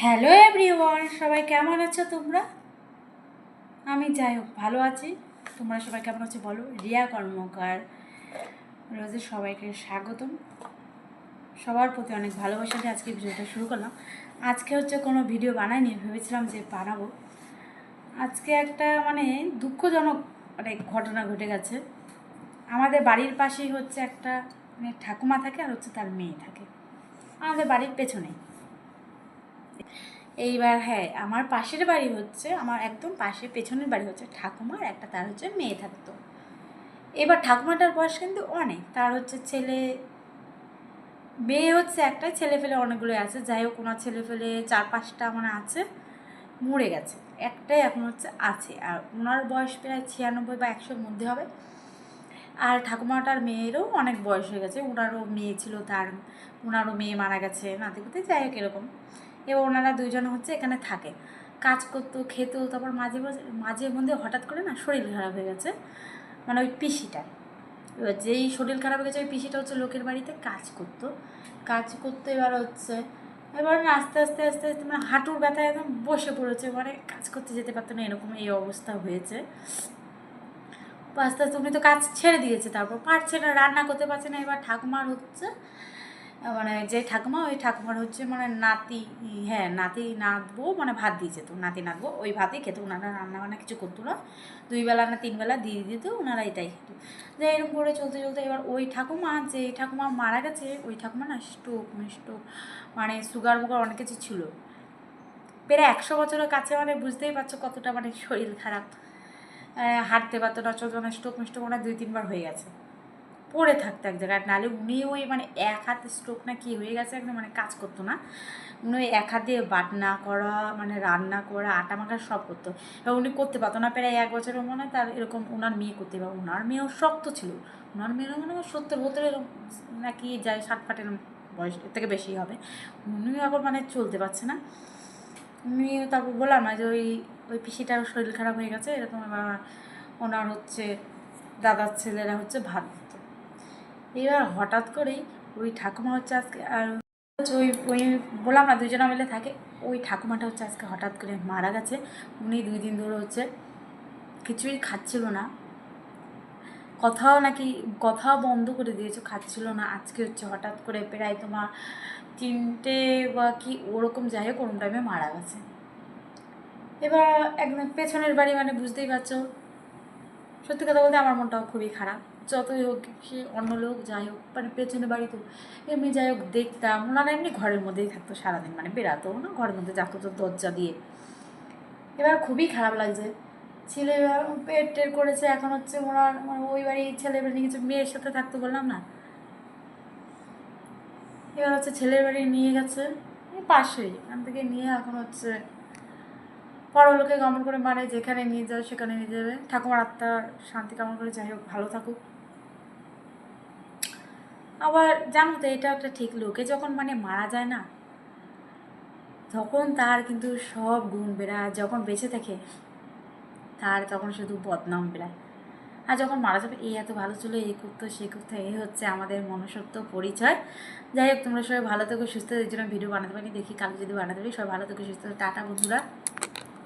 Hello everyone, সবাই কেমন আছো তোমরা? আমি যাই হোক, ভালো আছি। তোমরা সবাই কেমন আছো বলো? রিয়া কর্মকার। রোজের সবাইকে স্বাগতম। সবার প্রতি অনেক ভালোবাসা দিয়ে আজকে ভিডিওটা শুরু করলাম। আজকে হচ্ছে কোনো ভিডিও বানাইনি, ভেবেছিলাম যে বানাবো। আজকে একটা মানে দুঃখজনক মানে ঘটনা ঘটে গেছে। আমাদের বাড়ির পাশেই হচ্ছে একটা মানে ঠাকুমা থাকে আর হচ্ছে তার মেয়ে থাকে। আমাদের বাড়ির পেছনেই। এইবার হ্যাঁ আমার পাশের বাড়ি হচ্ছে, আমার একদম পাশে পেছনের বাড়ি হচ্ছে ঠাকুমার, একটা তার হচ্ছে মেয়ে থাকতো। এবার ঠাকুমাটার বয়স কিন্তু অনেক, তার হচ্ছে ছেলে, মেয়ে হচ্ছে একটাই ছেলে ফেলে অনেকগুলো আছে, যাই হোক ওনার ছেলে ফেলে চার পাঁচটা মানে আছে, মরে গেছে, একটাই এখন হচ্ছে আছে, আর ওনার বয়স প্রায় ছিয়ানব্বই বা একশোর মধ্যে হবে। আর ঠাকুমাটার মেয়েরও অনেক বয়স হয়ে গেছে, ওনারও মেয়ে ছিল তার, ওনারও মেয়ে মারা গেছে নাতিপুতি যাই হোক এরকম। এবার ওনারা দুইজন হচ্ছে এখানে থাকে। কাজ করতো, খেত, তারপর মাঝে মাঝে মধ্যে হঠাৎ করে না শরীর খারাপ হয়ে গেছে। মানে ওই পিসিটা। এবার যেই শরীর খারাপ হয়ে গেছে, ওই পিসিটা হচ্ছে লোকের বাড়িতে কাজ করতো। কাজ করতে এবার হচ্ছে, এবার আস্তে আস্তে আস্তে আস্তে মানে হাঁটুর ব্যথায় একদম বসে পড়েছে মানে কাজ করতে যেতে পারতো না, এরকম এই অবস্থা হয়েছে। আস্তে আস্তে উনি তো কাজ ছেড়ে দিয়েছে, তারপর পারছে না, রান্না করতে পারছে না, এবার ঠাকুমার হচ্ছে মানে যে ঠাকুমা, ওই ঠাকুমার হচ্ছে মানে নাতি হ্যাঁ নাতি নাতবো মানে ভাত দিয়েছে তো, নাতি নাতবো, ওই ভাতই খেতো ওনারা রান্না বান্না কিছু করতো না। দুই বেলা না তিন বেলা দিয়ে দিত ওনারা এটাই খেতো। যে এরকম করে চলতে চলতে এবার ওই ঠাকুমা, যে ঠাকুমা মারা গেছে, ওই ঠাকুমা না স্টোক মানে স্টোক মানে সুগার মুগার অনেক কিছু ছিল। প্রায় একশো বছরের কাছে মানে বুঝতেই পারছ কতটা মানে শরীর খারাপ। হাঁটতে পারতো না, চলতো না, স্টোক মিস্টোক মানে দুই তিনবার হয়ে গেছে। পড়ে থাকতো এক জায়গায়। নাহলে উনি ওই মানে এক হাতে স্ট্রোক না কি হয়ে গেছে একদম মানে কাজ করতো না। উনি ওই এক হাতে বাটনা করা মানে রান্না করা, আটা মাখা সব করতো। এবার উনি করতে পারতো না, প্রায় এক বছরের মনে হয় তার এরকম ওনার মেয়ে করতে পারব ওনার মেয়েও শক্ত ছিল। ওনার মেয়েরও মানে সত্তর বছরের নাকি যায় ষাট ফাটের বয়স থেকে বেশি হবে। উনিও এখন মানে চলতে পারছে না। উনি তারপর বললাম না যে ওই ওই পিসিটার শরীর খারাপ হয়ে গেছে, এরকম এবার ওনার হচ্ছে, দাদার ছেলেরা হচ্ছে ভাত এবার হঠাৎ করেই ওই ঠাকুমা হচ্ছে আজকে, আর ওই ওই বললাম না, দুজনে মিলে থাকে, ওই ঠাকুমাটা হচ্ছে আজকে হঠাৎ করে মারা গেছে। উনি দুই দিন ধরে হচ্ছে কিছুই খাচ্ছিল না। কথাও নাকি, কথাও বন্ধ করে দিয়েছে, খাচ্ছিল না। আজকে হচ্ছে হঠাৎ করে প্রায় তোমার তিনটে বা কি ওরকম যাই হোক, ওরকম টাইমে মারা গেছে। এবার একদম পেছনের বাড়ি মানে বুঝতেই পারছ। সত্যি কথা বলতে আমার মনটাও খুবই খারাপ। যতই হোক সে অন্য লোক যাই হোক মানে পেছনে বাড়ি তো এমনি যাই হোক দেখতাম। ওনারা এমনি ঘরের মধ্যেই থাকতো সারাদিন মানে বেরাতো না, ঘরের মধ্যে যাতো তো দরজা দিয়ে। এবার খুবই খারাপ লাগছে। ছেলে এবার পেট টের করেছে, এখন হচ্ছে ওনার মানে ওই বাড়ি ছেলে বাড়ি কিছু মেয়ের সাথে থাকতো বললাম না? এবার হচ্ছে ছেলের বাড়ি নিয়ে গেছে পাশেই। এখান থেকে নিয়ে এখন হচ্ছে পরলোকে গমন করে মানে যেখানে নিয়ে যাবে সেখানে নিয়ে যাবে। ঠাকুমার আত্মার শান্তি কামনা করে যাই হোক, ভালো থাকুক। আবার জানো তো, এটা একটা ঠিক লোকে যখন মানে মারা যায় না, তখন তার কিন্তু সব গুণ বেড়ায়। যখন বেঁচে থাকে, তার তখন শুধু বদনাম বেড়ায়। আর যখন মারা যাবে এই এত ভালো ছিল এই করতো, সে করতো এই হচ্ছে আমাদের মনুষ্যত্ব পরিচয়। যাই হোক, তোমরা সবাই ভালো থেকো, সুস্থ এর জন্য ভিডিও বানাতে পারি দেখি কালকে যদি বানাতে পারি, সবাই ভালো থেকো, সুস্থ। টাটা বন্ধুরা।